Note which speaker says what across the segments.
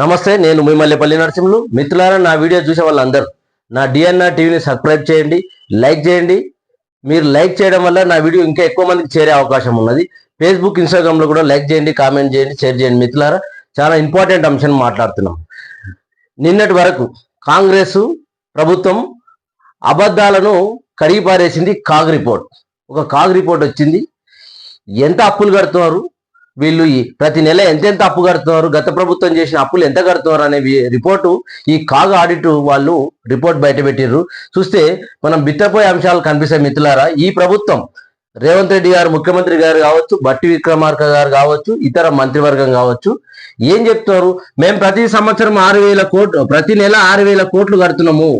Speaker 1: నమస్తే నేను మీ నరసింహులు. మిత్రులారా నా వీడియో చూసే వాళ్ళందరూ నా డిఎన్ఆర్ టీవీని సబ్స్క్రైబ్ చేయండి లైక్ చేయండి. మీరు లైక్ చేయడం వల్ల నా వీడియో ఇంకా ఎక్కువ మందికి చేరే అవకాశం ఉన్నది. ఫేస్బుక్ ఇన్స్టాగ్రామ్లో కూడా లైక్ చేయండి కామెంట్ చేయండి షేర్ చేయండి. మిత్రులారా చాలా ఇంపార్టెంట్ అంశం మాట్లాడుతున్నాం. నిన్నటి వరకు కాంగ్రెస్ ప్రభుత్వం అబద్ధాలను కడిగిపారేసింది కాగ్ రిపోర్ట్ ఒక కాగ్ రిపోర్ట్ వచ్చింది. ఎంత అప్పులు కడుతున్నారు? వీళ్ళు ఈ ప్రతి నెల ఎంతెంత అప్పు కడుతున్నారు? గత ప్రభుత్వం చేసిన అప్పులు ఎంత కడుతున్నారు అనే రిపోర్టు ఈ కాగ్ ఆడిట్ వాళ్ళు రిపోర్ట్ బయటపెట్టిర్రు చూస్తే మనం బిత్తపోయే అంశాలు కనిపిస్తాయి మిత్రులారా. ఈ ప్రభుత్వం రేవంత్ రెడ్డి గారు ముఖ్యమంత్రి గారు కావచ్చు బట్టి విక్రమార్క గారు కావచ్చు ఇతర మంత్రివర్గం కావచ్చు ఏం చెప్తున్నారు? మేము ప్రతి సంవత్సరం ఆరు వేల కోట్లు ప్రతి నెల ఆరు వేల కోట్లు కడుతున్నాము.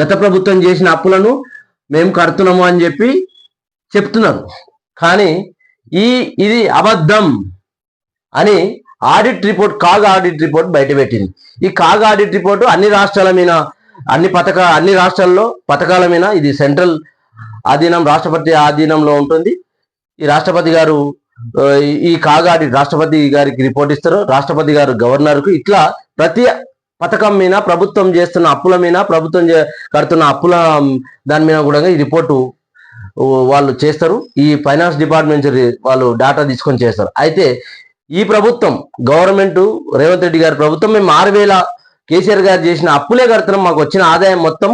Speaker 1: గత ప్రభుత్వం చేసిన అప్పులను మేము కడుతున్నాము అని చెప్పి చెప్తున్నారు. కానీ ఈ ఇది అబద్ధం అని audit report CAG audit report బయటపెట్టింది ఈ కాగ్ ఆడిట్ రిపోర్ట్ అన్ని రాష్ట్రాల మీద అన్ని పథక అన్ని రాష్ట్రాల్లో పథకాల మీద ఇది సెంట్రల్ ఆధీనం రాష్ట్రపతి ఆధీనంలో ఉంటుంది. ఈ రాష్ట్రపతి గారు ఈ- కాగా కాగ్ ఆడిట్ రాష్ట్రపతి గారికి రిపోర్ట్ ఇస్తారు. రాష్ట్రపతి గారు గవర్నర్కు ఇట్లా ప్రతి పథకం మీద ప్రభుత్వం చేస్తున్న అప్పుల మీద ప్రభుత్వం చే- కడుతున్న అప్పుల దాని మీద కూడా ఈ రిపోర్టు వాళ్ళు చేస్తారు. ఈ ఫైనాన్స్ డిపార్ట్మెంట్ వాళ్ళు డేటా తీసుకొని చేస్తారు. అయితే ఈ ప్రభుత్వం గవర్నమెంట్ రేవంత్ రెడ్డి గారి ప్రభుత్వం మేము ఆరు వేల కేసీఆర్ గారు చేసిన అప్పులే కడుతున్నాం. మాకు వచ్చిన ఆదాయం మొత్తం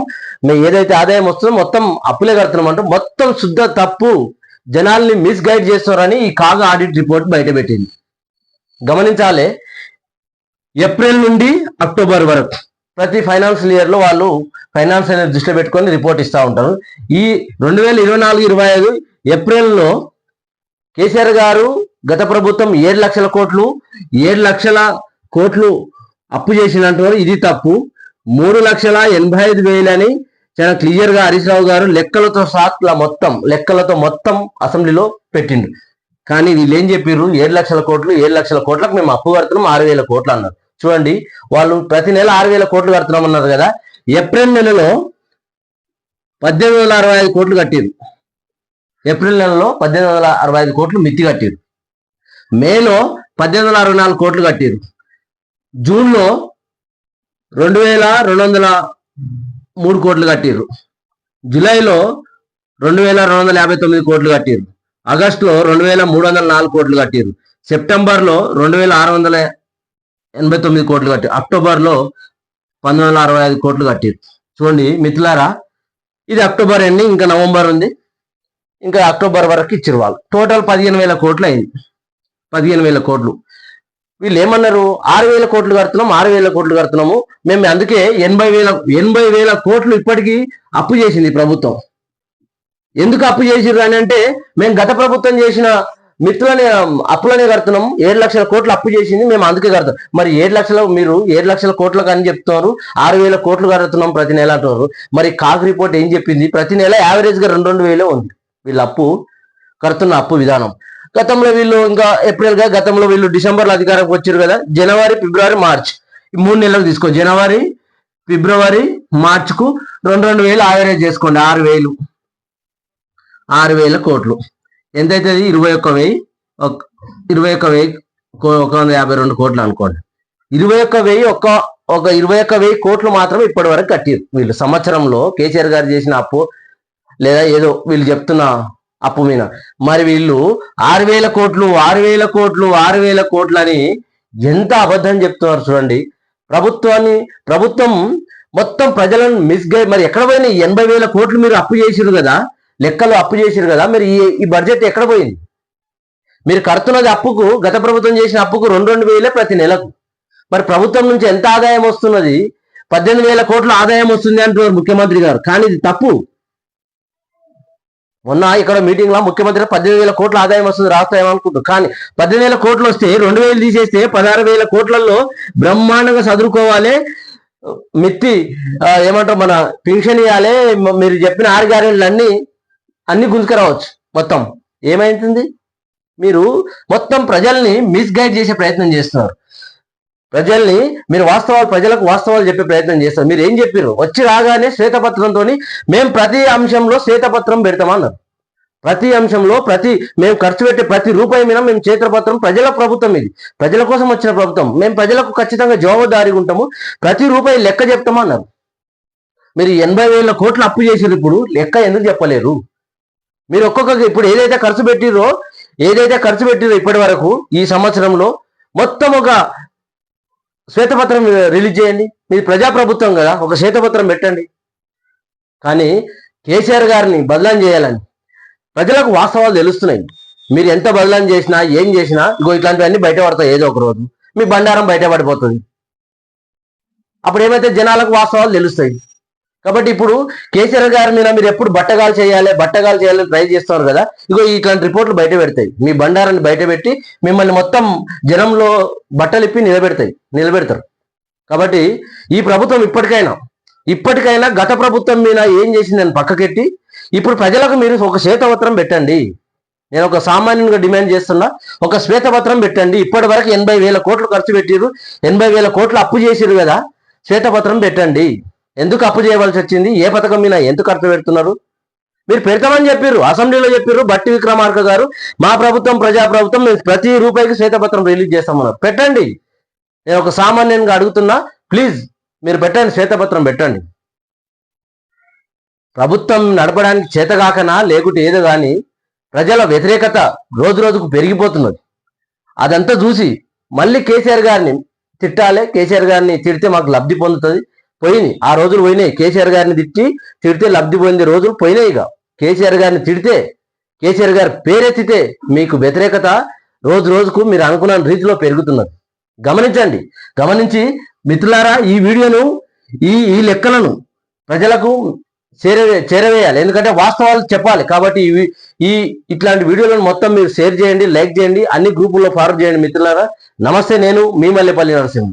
Speaker 1: మేము ఏదైతే ఆదాయం వస్తుందో మొత్తం అప్పులే కడుతున్నాం అంటే మొత్తం శుద్ధ తప్పు జనాల్ని మిస్గైడ్ చేస్తున్నారని ఈ కాగా ఆడిట్ రిపోర్ట్ బయటపెట్టింది గమనించాలి. ఏప్రిల్ నుండి అక్టోబర్ వరకు ప్రతి ఫైనాన్షియల్ ఇయర్లో వాళ్ళు ఫైనాన్స్ అనేది దృష్టిలో పెట్టుకొని రిపోర్ట్ ఇస్తూ ఉంటారు. ఈ రెండు వేల ఇరవై నాలుగు ఇరవై ఐదు ఏప్రిల్లో కేసీఆర్ గారు గత ప్రభుత్వం ఏడు లక్షల కోట్లు ఏడు లక్షల కోట్లు అప్పు చేసినట్టు ఇది తప్పు. మూడు లక్షల ఎనభై ఐదు వేలని చాలా క్లియర్గా హరీశ్రావు హరీష్ రావు గారు లెక్కలతో సాట్ల మొత్తం లెక్కలతో మొత్తం అసెంబ్లీలో పెట్టిండు. కానీ వీళ్ళు ఏం చెప్పారు ఏడు లక్షల కోట్లు ఏడు లక్షల కోట్లకు మేము అప్పు కడుతున్నాం ఆరు వేల కోట్లు అన్నారు. చూడండి వాళ్ళు ప్రతి నెల ఆరు వేల కోట్లు కడుతున్నాం అన్నారు కదా ఏప్రిల్ నెలలో పద్దెనిమిది వందల అరవై ఐదు కోట్లు కట్టిరు ఏప్రిల్ నెలలో పద్దెనిమిది వందల అరవై ఐదు కోట్లు మిత్తి కట్టిరు మేలో పద్దెనిమిది వందల అరవై నాలుగు కోట్లు కట్టిరు జూన్లో రెండు వేల రెండు వందల మూడు కోట్లు కట్టారు జూలైలో రెండు వేల రెండు వందల యాభై తొమ్మిది కోట్లు కట్టారు ఆగస్టులో రెండు వేల మూడు వందల నాలుగు కోట్లు కట్టారు సెప్టెంబర్లో రెండు వేల ఆరు వందల ఎనభై తొమ్మిది కోట్లు కట్టారు అక్టోబర్లో పంతొమ్మిది వందల అరవై ఐదు కోట్లు కట్టారు. చూడండి మిత్రులారా ఇది అక్టోబర్ అండి ఇంకా నవంబర్ ఉంది. ఇంకా అక్టోబర్ వరకు ఇచ్చారు వాళ్ళు. టోటల్ పదిహేను వేల కోట్లు అయింది. పదిహేను వేల కోట్లు. వీళ్ళు ఏమన్నారు? ఆరు వేల కోట్లు కడుతున్నాం ఆరు వేల కోట్లు కడుతున్నాము. మేము అందుకే ఎనభై వేల ఎనభై వేల కోట్లు ఇప్పటికీ అప్పు చేసింది ప్రభుత్వం. ఎందుకు అప్పు చేసిర్రు అని అంటే మేము గత ప్రభుత్వం చేసిన మిత్రులనే అప్పులనే కడుతున్నాం. ఏడు లక్షల కోట్లు అప్పు చేసింది మేము అందుకే కడతాం మరి ఏడు లక్షల మీరు ఏడు లక్షల కోట్లు అని చెప్తున్నారు. ఆరు వేల కోట్లు కడుతున్నాం ప్రతి నెల అంటున్నారు. మరి కాక్ రిపోర్ట్ ఏం చెప్పింది? ప్రతి నెల యావరేజ్గా రెండు రెండు వేలే ఉంది. వీళ్ళ అప్పు కడుతున్న అప్పు విధానం. గతంలో వీళ్ళు ఇంకా ఏప్రిల్గా గతంలో వీళ్ళు డిసెంబర్లో అధికారంకి వచ్చారు కదా? జనవరి ఫిబ్రవరి మార్చ్. ఈ మూడు నెలలకు తీసుకో జనవరి ఫిబ్రవరి మార్చ్కు రెండు రెండు వేలు యావరేజ్ చేసుకోండి. ఆరు వేలు. ఆరు వేల కోట్లు. ఎంత అవుతుంది ఇరవై ఒక్క వెయ్యి. ఒక- ఇరవై ఒక్క వెయ్యి ఒక వంద యాభై రెండు కోట్లు అనుకోండి. ఇరవై ఒక్క వెయ్యి ఒక్క ఒక ఇరవై ఒక్క వెయ్యి కోట్లు మాత్రం ఇప్పటి వరకు కట్టారు. వీళ్ళు సంవత్సరంలో కేసీఆర్ గారు చేసిన అప్పు లేదా ఏదో వీళ్ళు చెప్తున్న అప్పు మీద. మరి వీళ్ళు ఆరు వేల కోట్లు ఆరు వేల కోట్లు ఆరు వేల కోట్లు అని ఎంత అబద్ధం చెప్తున్నారు చూడండి. ప్రభుత్వాన్ని ప్రభుత్వం మొత్తం ప్రజలను మిస్గైడ్ మరి ఎక్కడ పోయినా ఎనభై వేల కోట్లు మీరు అప్పు చేసిరు కదా. లెక్కలు అప్పు చేసిరు కదా మరి ఈ ఈ బడ్జెట్ ఎక్కడ పోయింది? మీరు కడుతున్నది అప్పుకు గత ప్రభుత్వం చేసిన అప్పుకు రెండు రెండు వేలే ప్రతి నెలకు. మరి ప్రభుత్వం నుంచి ఎంత ఆదాయం వస్తున్నది? పద్దెనిమిది వేల కోట్ల ఆదాయం వస్తుంది అంటున్నారు ముఖ్యమంత్రి గారు. కానీ ఇది తప్పు. మొన్న ఇక్కడ మీటింగ్లో ముఖ్యమంత్రి పద్దెనిమిది వేల కోట్ల ఆదాయం వస్తుంది రాష్ట్రం అనుకుంటారు కానీ పద్దెనిమిది వేల కోట్లు వస్తే రెండు వేలు తీసేస్తే పదహారు వేల కోట్లలో బ్రహ్మాండంగా చదువుకోవాలి మిత్తి ఏమంటారు మన పెన్షన్ ఇవ్వాలి మీరు చెప్పిన ఆరు గ్యారెంట్లు అన్నీ అన్ని గుంజుకురావచ్చు మొత్తం. ఏమైతుంది మీరు మొత్తం ప్రజల్ని మిస్గైడ్ చేసే ప్రయత్నం చేస్తున్నారు. ప్రజల్ని మీరు వాస్తవాలు ప్రజలకు వాస్తవాలు చెప్పే ప్రయత్నం చేస్తారు మీరు ఏం చెప్పారు వచ్చి రాగానే శ్వేతపత్రంతో మేము ప్రతి అంశంలో శ్వేతపత్రం పెడతామన్నారు ప్రతి అంశంలో ప్రతి మేము ఖర్చు పెట్టే ప్రతి రూపాయి మీద మేము చేతపత్రం ప్రజల ప్రభుత్వం ఇది. ప్రజల కోసం వచ్చిన ప్రభుత్వం. మేము ప్రజలకు ఖచ్చితంగా జవాబుదారీగా ఉంటాము. ప్రతి రూపాయి లెక్క చెప్తామన్నారు మీరు ఎనభై వేల కోట్లు అప్పు చేసారు ఇప్పుడు. లెక్క ఎందుకు చెప్పలేరు? మీరు ఒక్కొక్క ఇప్పుడు ఏదైతే ఖర్చు పెట్టిరో ఏదైతే ఖర్చు పెట్టిరో ఇప్పటి వరకు ఈ సంవత్సరంలో మొత్తం ఒక శ్వేతపత్రం రిలీజ్ చేయండి. మీరు ప్రజాప్రభుత్వం కదా ఒక శ్వేతపత్రం పెట్టండి. కానీ కేసీఆర్ గారిని బదలాం చేయాలని ప్రజలకు వాస్తవాలు తెలుస్తున్నాయి. మీరు ఎంత బదలాం చేసినా ఏం చేసినా ఇగో ఇట్లాంటివన్నీ బయట పడతాయి ఏదో ఒక రోజు. మీ బండారం బయట పడిపోతుంది అప్పుడు ఏమైతే జనాలకు వాస్తవాలు తెలుస్తాయి? కాబట్టి ఇప్పుడు కేసీఆర్ గారి మీద మీరు ఎప్పుడు బట్టగాలు చేయాలి బట్టగాలు చేయాలని ట్రై చేస్తున్నారు కదా ఇగో ఇట్లాంటి రిపోర్ట్లు బయట పెడతాయి. మీ బండారాన్ని బయట పెట్టి మిమ్మల్ని మొత్తం జనంలో బట్టలిప్పి నిలబెడతాయి నిలబెడతారు. కాబట్టి ఈ ప్రభుత్వం ఇప్పటికైనా ఇప్పటికైనా గత ప్రభుత్వం మీద ఏం చేసిందని పక్కకెట్టి ఇప్పుడు ప్రజలకు మీరు ఒక శ్వేతపత్రం పెట్టండి. నేను ఒక సామాన్యునిగా డిమాండ్ చేస్తున్నా ఒక శ్వేతపత్రం పెట్టండి. ఇప్పటి వరకు ఎనభై వేల కోట్లు ఖర్చు పెట్టిరు ఎనభై వేల కోట్లు అప్పు చేసిరు కదా శ్వేతపత్రం పెట్టండి. ఎందుకు అప్పు చేయవలసి వచ్చింది? ఏ పథకం మీద ఎందుకు ఖర్చు పెడుతున్నారు? మీరు పెడతామని చెప్పారు అసెంబ్లీలో చెప్పారు బట్టి విక్రమార్క గారు మా ప్రభుత్వం ప్రజా ప్రభుత్వం మేము ప్రతి రూపాయికి శ్వేతపత్రం రిలీజ్ చేస్తామన్నారు. పెట్టండి. నేను ఒక సామాన్యంగా అడుగుతున్నా ప్లీజ్ మీరు పెట్టండి శ్వేతపత్రం పెట్టండి. ప్రభుత్వం నడపడానికి చేతగాకనా లేకుంటే ఏదో కానీ ప్రజల వ్యతిరేకత రోజు రోజుకు పెరిగిపోతున్నది. అదంతా చూసి మళ్ళీ కేసీఆర్ గారిని తిట్టాలి కేసీఆర్ గారిని తిడితే మాకు లబ్ధి పొందుతుంది. పోయినాయి. ఆ రోజులు పోయినాయి. కేసీఆర్ గారిని తిట్టి తిడితే లబ్ధి పొందే రోజులు పోయినాయి ఇక. కేసీఆర్ గారిని తిడితే కేసీఆర్ గారి పేరెత్తితే మీకు వ్యతిరేకత రోజు రోజుకు మీరు అనుకున్న రీతిలో పెరుగుతున్నది. గమనించండి. గమనించి మిత్రులారా ఈ వీడియోను ఈ ఈ లెక్కలను ప్రజలకు చేరవే చేరవేయాలి. ఎందుకంటే వాస్తవాలు చెప్పాలి. కాబట్టి ఈ ఇట్లాంటి వీడియోలను మొత్తం మీరు షేర్ చేయండి లైక్ చేయండి అన్ని గ్రూపుల్లో ఫార్వర్డ్ చేయండి మిత్రులారా. నమస్తే నేను మీ మల్లెపల్లి నరసింహ.